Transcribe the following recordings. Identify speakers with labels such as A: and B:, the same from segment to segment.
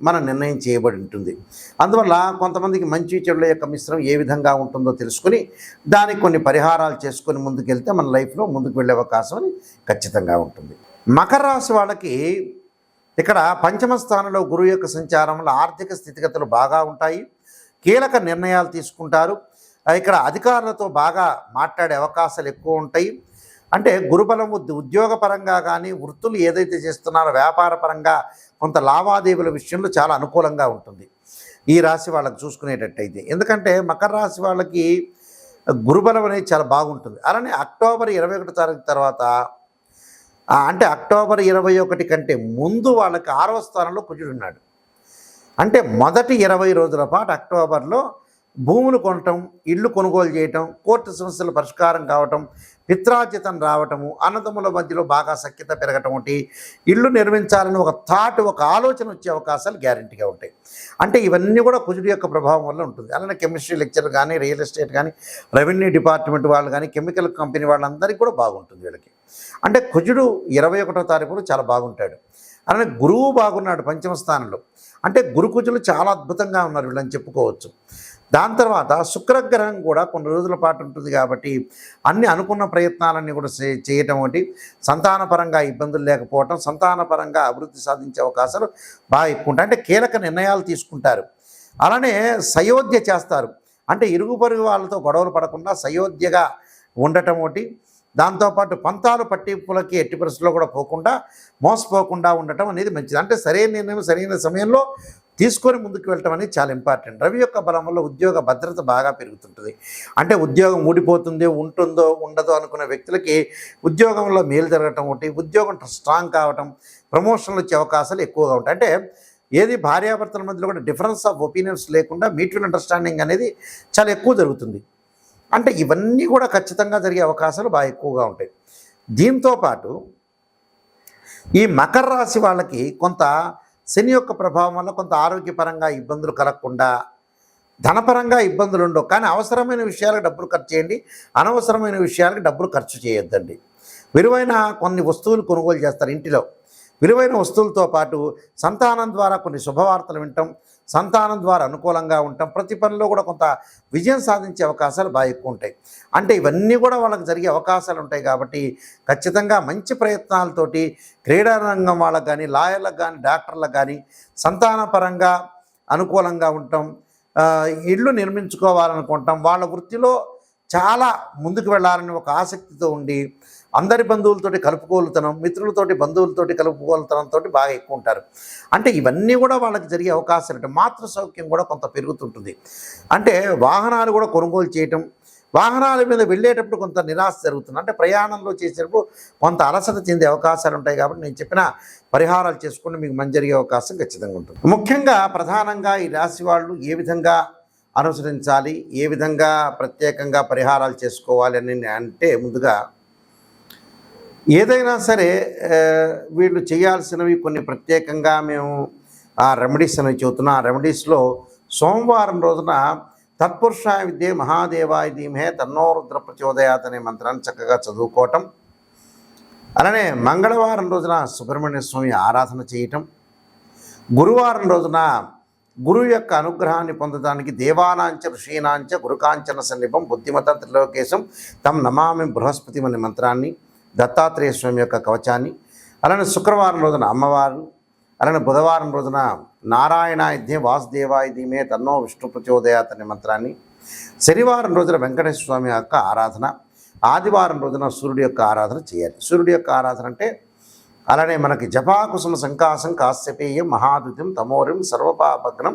A: మన నిర్ణయం చేయబడి ఉంటుంది. అందువల్ల కొంతమందికి మంచి చెడుల యొక్క మిశ్రమం ఏ విధంగా ఉంటుందో తెలుసుకుని దానికి కొన్ని పరిహారాలు చేసుకొని ముందుకెళ్తే మన లైఫ్లో ముందుకు వెళ్ళే అవకాశం అని ఖచ్చితంగా ఉంటుంది. మకర రాశి వాళ్ళకి ఇక్కడ పంచమ స్థానంలో గురువు యొక్క సంచారంలో ఆర్థిక స్థితిగతులు బాగా ఉంటాయి. కీలక నిర్ణయాలు తీసుకుంటారు. ఇక్కడ అధికారులతో బాగా మాట్లాడే అవకాశాలు ఎక్కువ ఉంటాయి. అంటే గురుబలం ఉద్- ఉద్యోగపరంగా కానీ వృత్తులు ఏదైతే చేస్తున్నారో వ్యాపార పరంగా కొంత లావాదేవీల విషయంలో చాలా అనుకూలంగా ఉంటుంది. ఈ రాశి వాళ్ళకి చూసుకునేటట్టయితే. ఎందుకంటే మకర రాశి వాళ్ళకి గురుబలం అనేది చాలా బాగుంటుంది. అలానే అక్టోబర్ ఇరవై ఒకటి తారీఖు తర్వాత అంటే అక్టోబర్ ఇరవై ఒకటి కంటే ముందు వాళ్ళకి ఆరవ స్థానంలో కుజుడు ఉన్నాడు. అంటే మొదటి ఇరవై రోజుల పాటు అక్టోబర్లో భూములు కొనటం ఇల్లు కొనుగోలు చేయటం కోర్టు సమస్యల పరిష్కారం కావటం పిత్రార్జితం రావటము అన్నదమ్ముల మధ్యలో బాగా సఖ్యత పెరగటం ఒకటి ఇల్లు నిర్మించాలని ఒక థాట్ ఒక ఆలోచన వచ్చే అవకాశాలు గ్యారంటీగా ఉంటాయి. అంటే ఇవన్నీ కూడా కుజుడి యొక్క ప్రభావం వల్ల ఉంటుంది. అలానే కెమిస్ట్రీ లెక్చర్ కానీ రియల్ ఎస్టేట్ కానీ రెవెన్యూ డిపార్ట్మెంట్ వాళ్ళు కానీ కెమికల్ కంపెనీ వాళ్ళందరికీ కూడా బాగుంటుంది వీళ్ళకి. అంటే కుజుడు ఇరవై ఒకటో తారీఖులో చాలా బాగుంటాడు. అలానే గురువు బాగున్నాడు పంచమ స్థానంలో. అంటే గురుకుజులు చాలా అద్భుతంగా ఉన్నారు వీళ్ళని చెప్పుకోవచ్చు. దాని తర్వాత శుక్రగ్రహం కూడా కొన్ని రోజుల పాటు ఉంటుంది కాబట్టి అన్ని అనుకున్న ప్రయత్నాలన్నీ కూడా చేయటం వంటి సంతానపరంగా ఇబ్బందులు లేకపోవటం సంతానపరంగా అభివృద్ధి సాధించే అవకాశాలు బాగా ఎక్కువ ఉంటాయి. అంటే కీలక నిర్ణయాలు తీసుకుంటారు. అలానే సయోధ్య చేస్తారు. అంటే ఇరుగు పొరుగు వాళ్ళతో గొడవలు పడకుండా సయోధ్యగా ఉండటం ఒకటి. దాంతోపాటు పంతాలు పట్టింపులకి ఎట్టి పరిస్థితుల్లో కూడా పోకుండా మోసపోకుండా ఉండటం అనేది మంచిది. అంటే సరైన నిర్ణయం సరైన సమయంలో తీసుకొని ముందుకు వెళ్ళటం అనేది చాలా ఇంపార్టెంట్. రవి యొక్క బలం వల్ల ఉద్యోగ భద్రత బాగా పెరుగుతుంటుంది. అంటే ఉద్యోగం ఊడిపోతుందో ఉంటుందో ఉండదో అనుకున్న వ్యక్తులకి ఉద్యోగంలో మేలు జరగటం ఒకటి ఉద్యోగం స్ట్రాంగ్ కావటం ప్రమోషన్లు వచ్చే అవకాశాలు ఎక్కువగా ఉంటాయి. అంటే ఏది భార్యాభర్తల మధ్యలో కూడా డిఫరెన్స్ ఆఫ్ ఒపీనియన్స్ లేకుండా మ్యూచువల్ అండర్స్టాండింగ్ అనేది చాలా ఎక్కువ జరుగుతుంది. అంటే ఇవన్నీ కూడా ఖచ్చితంగా జరిగే అవకాశాలు బాగా ఎక్కువగా ఉంటాయి. దీంతో పాటు ఈ మకర రాశి వాళ్ళకి కొంత శని యొక్క ప్రభావం వల్ల కొంత ఆరోగ్యపరంగా ఇబ్బందులు కలగకుండా ధనపరంగా ఇబ్బందులు ఉండవు. కానీ అవసరమైన విషయాలకు డబ్బులు ఖర్చు చేయండి. అనవసరమైన విషయాలకు డబ్బులు ఖర్చు చేయొద్దండి. విలువైన కొన్ని వస్తువులు కొనుగోలు చేస్తారు ఇంటిలో. విలువైన వస్తువులతో పాటు సంతానం ద్వారా కొన్ని శుభవార్తలు వింటాం సంతానం ద్వారా అనుకూలంగా ఉంటాం. ప్రతి పనిలో కూడా కొంత విజయం సాధించే అవకాశాలు బాగా ఎక్కువ ఉంటాయి. అంటే ఇవన్నీ కూడా వాళ్ళకి జరిగే అవకాశాలు ఉంటాయి కాబట్టి ఖచ్చితంగా మంచి ప్రయత్నాలతోటి క్రీడారంగం వాళ్ళకి కానీ లాయర్లకు కానీ డాక్టర్లకు కానీ సంతానపరంగా అనుకూలంగా ఉంటాం. ఇళ్ళు నిర్మించుకోవాలనుకుంటాం. వాళ్ళ వృత్తిలో చాలా ముందుకు వెళ్ళాలని ఒక ఆసక్తితో ఉండి అందరి బంధువులతోటి కలుపుకోలుతనం మిత్రులతోటి బంధువులతోటి కలుపుకోలుతనంతో బాగా ఎక్కువ ఉంటారు. అంటే ఇవన్నీ కూడా వాళ్ళకి జరిగే అవకాశాలు అంటే మాతృ సౌఖ్యం కూడా కొంత పెరుగుతుంటుంది. అంటే వాహనాలు కూడా కొనుగోలు చేయటం వాహనాల మీద వెళ్ళేటప్పుడు కొంత నిరాశ జరుగుతుంది. అంటే ప్రయాణంలో చేసేటప్పుడు కొంత అలసట చెందే అవకాశాలు ఉంటాయి కాబట్టి నేను చెప్పిన పరిహారాలు చేసుకుంటే మీకు మంచి జరిగే అవకాశం ఖచ్చితంగా ఉంటుంది. ముఖ్యంగా ప్రధానంగా ఈ రాశి వాళ్ళు ఏ విధంగా అనుసరించాలి ఏ విధంగా ప్రత్యేకంగా పరిహారాలు చేసుకోవాలి అని అంటే ముందుగా ఏదైనా సరే వీళ్ళు చేయాల్సినవి కొన్ని ప్రత్యేకంగా మేము ఆ రెమెడీస్ అనేవి చెబుతున్నాం. ఆ రెమెడీస్లో సోమవారం రోజున తత్పురుషాయ విద్యే మహాదేవాయ ధీమహే తన్నో రుద్ర ప్రచోదయాత్ అనే మంత్రాన్ని చక్కగా చదువుకోవటం. అలానే మంగళవారం రోజున సుబ్రహ్మణ్య స్వామి ఆరాధన చేయటం. గురువారం రోజున గురువు యొక్క అనుగ్రహాన్ని పొందడానికి దేవానాంచ ఋషీనాంచ గురుకాంచన సన్నిపం బుద్ధిమత త్రిలోకేశం తమ్ నమామి బృహస్పతి అనే మంత్రాన్ని దత్తాత్రేయ స్వామి యొక్క కవచాన్ని అలానే శుక్రవారం రోజున అమ్మవారు అలానే బుధవారం రోజున నారాయణాయుధ్యం వాసుదేవాయుధ్యమే తన్నో విష్ణు ప్రచోదయాత్ అనే మంత్రాన్ని శనివారం రోజున వెంకటేశ్వర స్వామి యొక్క ఆరాధన ఆదివారం రోజున సూర్యుడి యొక్క ఆరాధన చేయాలి. సూర్యుడి యొక్క ఆరాధన అంటే అలానే మనకి జపాకుసుమ సంకాసం కాశ్యపేయం మహాదుత్యం తమోరం సర్వపాపగ్నం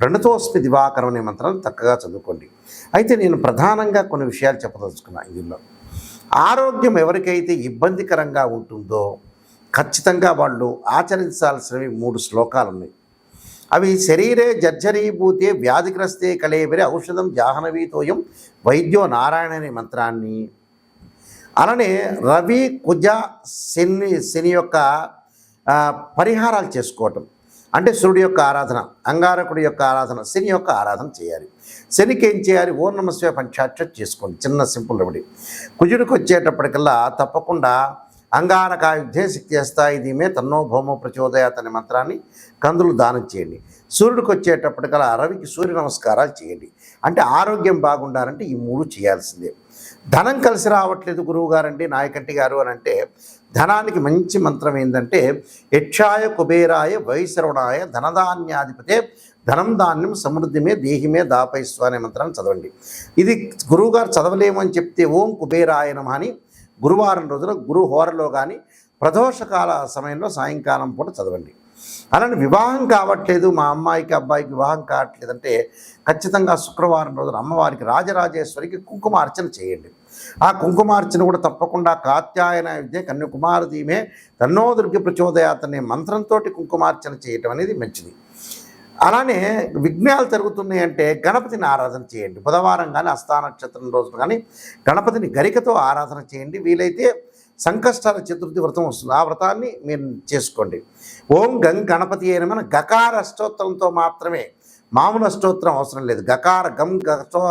A: ప్రణతోస్మి దివాకరం అనే మంత్రం చక్కగా చదువుకోండి. అయితే నేను ప్రధానంగా కొన్ని విషయాలు చెప్పదలుచుకున్నాను ఇందులో. ఆరోగ్యం ఎవరికైతే ఇబ్బందికరంగా ఉంటుందో ఖచ్చితంగా వాళ్ళు ఆచరించాల్సినవి మూడు శ్లోకాలు ఉన్నాయి. అవి శరీరే జర్జరీభూతే వ్యాధిగ్రస్తే కలేబరి ఔషధం జాహ్నవీతోయం వైద్యో నారాయణ అనే మంత్రాన్ని. అలానే రవి కుజ శని శని యొక్క పరిహారాలు చేసుకోవటం. అంటే సూర్యుడి యొక్క ఆరాధన అంగారకుడి యొక్క ఆరాధన శని యొక్క ఆరాధన చేయాలి. శనికి ఏం చేయాలి? ఓ నమస్వే పంచాక్ష చేసుకోండి. చిన్న సింపుల్ రెమెడీ. కుజుడికి వచ్చేటప్పటికల్లా తప్పకుండా అంగారకాయుద్ధే శక్తి చేస్తాయి. దీమే తన్నో భౌమో ప్రచోదయాత్ అనే మంత్రాన్ని కందులు దానం చేయండి. సూర్యుడికి వచ్చేటప్పటికల్లా రవికి సూర్య నమస్కారాలు చేయండి. అంటే ఆరోగ్యం బాగుండాలంటే ఈ మూడు చేయాల్సిందే. ధనం కలిసి రావట్లేదు గురువు గారండి నాయకంటి గారు అని అంటే ధనానికి మంచి మంత్రం ఏంటంటే యక్షాయ కుబేరాయ వైశ్రవణాయ ధనధాన్యాధిపతే ధనం ధాన్యం సమృద్ధిమే దేహిమే దాపైస్వ అనే మంత్రాన్ని చదవండి. ఇది గురువుగారు చదవలేమని అని చెప్తే ఓం కుబేరాయ నమః అని గురువారం రోజున గురు హోరలో కానీ ప్రదోషకాల సమయంలో సాయంకాలం పూట చదవండి. అలానే వివాహం కావట్లేదు మా అమ్మాయికి అబ్బాయికి వివాహం కావట్లేదంటే ఖచ్చితంగా శుక్రవారం రోజున అమ్మవారికి రాజరాజేశ్వరికి కుంకుమార్చన చేయండి. ఆ కుంకుమార్చన కూడా తప్పకుండా కాత్యాయన విద్య కన్యాకుమార దీమే తన్నో దుర్గ ప్రచోదయాత్ అనే మంత్రంతో కుంకుమార్చన చేయటం అనేది మంచిది. అలానే విఘ్నాలు జరుగుతున్నాయి అంటే గణపతిని ఆరాధన చేయండి. బుధవారం కానీ అస్థానక్షత్రం రోజున కానీ గణపతిని గరికతో ఆరాధన చేయండి. వీలైతే సంకష్టాల చతుర్థి వ్రతం వస్తుంది. ఆ వ్రతాన్ని మీరు చేసుకోండి. ఓం గం గణపతి అయిన మన గకార అష్టోత్తరంతో మాత్రమే మామూలు అష్టోత్తరం అవసరం లేదు. గకార గం గో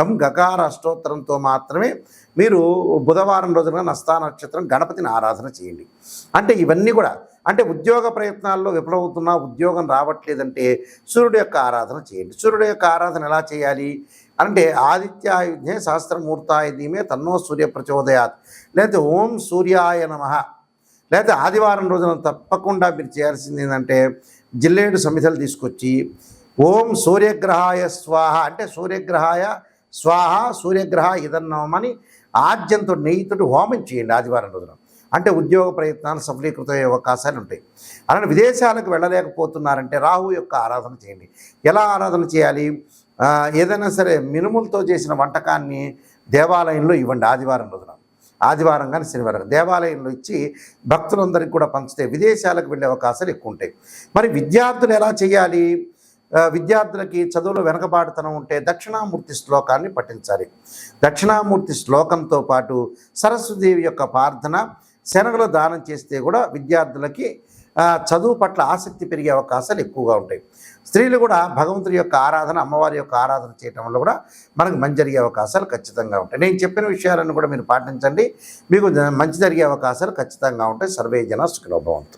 A: గం గకార అష్టోత్తరంతో మాత్రమే మీరు బుధవారం రోజున నస్తా నక్షత్రం గణపతిని ఆరాధన చేయండి. అంటే ఇవన్నీ కూడా అంటే ఉద్యోగ ప్రయత్నాల్లో విఫలమవుతున్నా ఉద్యోగం రావట్లేదంటే సూర్యుడు యొక్క ఆరాధన చేయండి. సూర్యుడు యొక్క ఆరాధన ఎలా చేయాలి? అంటే ఆదిత్యాయుధ్యే సహస్రమూర్తాయ ధీమే తన్నో సూర్య ప్రచోదయాత్ లేకపోతే ఓం సూర్యాయ నమ. లేకపోతే ఆదివారం రోజున తప్పకుండా మీరు చేయాల్సింది ఏంటంటే జిల్లేడు సమిధలు తీసుకొచ్చి ఓం సూర్యగ్రహాయ స్వాహ అంటే సూర్యగ్రహాయ స్వాహ సూర్యగ్రహ ఇదన్నమని ఆద్యంతో నెయ్యితోటి హోమం చేయండి ఆదివారం రోజున. అంటే ఉద్యోగ ప్రయత్నాలు సఫలీకృతమయ్యే అవకాశాలు ఉంటాయి. అలానే విదేశాలకు వెళ్ళలేకపోతున్నారంటే రాహు యొక్క ఆరాధన చేయండి. ఎలా ఆరాధన చేయాలి? ఏదైనా సరే మినుములతో చేసిన వంటకాన్ని దేవాలయంలో ఇవ్వండి ఆదివారం రోజున. ఆదివారం కానీ శనివారం దేవాలయంలో ఇచ్చి భక్తులందరికీ కూడా పంచితే విదేశాలకు వెళ్ళే అవకాశాలు ఎక్కువ ఉంటాయి. మరి విద్యార్థులు ఎలా చేయాలి? విద్యార్థులకి చదువులో వెనకబాటుతనం ఉంటే దక్షిణామూర్తి శ్లోకాన్ని పఠించాలి. దక్షిణామూర్తి శ్లోకంతో పాటు సరస్వదేవి యొక్క ప్రార్థన శనగలు దానం చేస్తే కూడా విద్యార్థులకి చదువు పట్ల ఆసక్తి పెరిగే అవకాశాలు ఎక్కువగా ఉంటాయి. స్త్రీలు కూడా భగవంతుడి యొక్క ఆరాధన అమ్మవారి యొక్క ఆరాధన చేయటం వల్ల కూడా మనకు మంచి జరిగే అవకాశాలు ఖచ్చితంగా ఉంటాయి. నేను చెప్పిన విషయాలను కూడా మీరు పాటించండి. మీకు మంచి జరిగే అవకాశాలు ఖచ్చితంగా ఉంటాయి. సర్వే జన సుఖినోభవంతు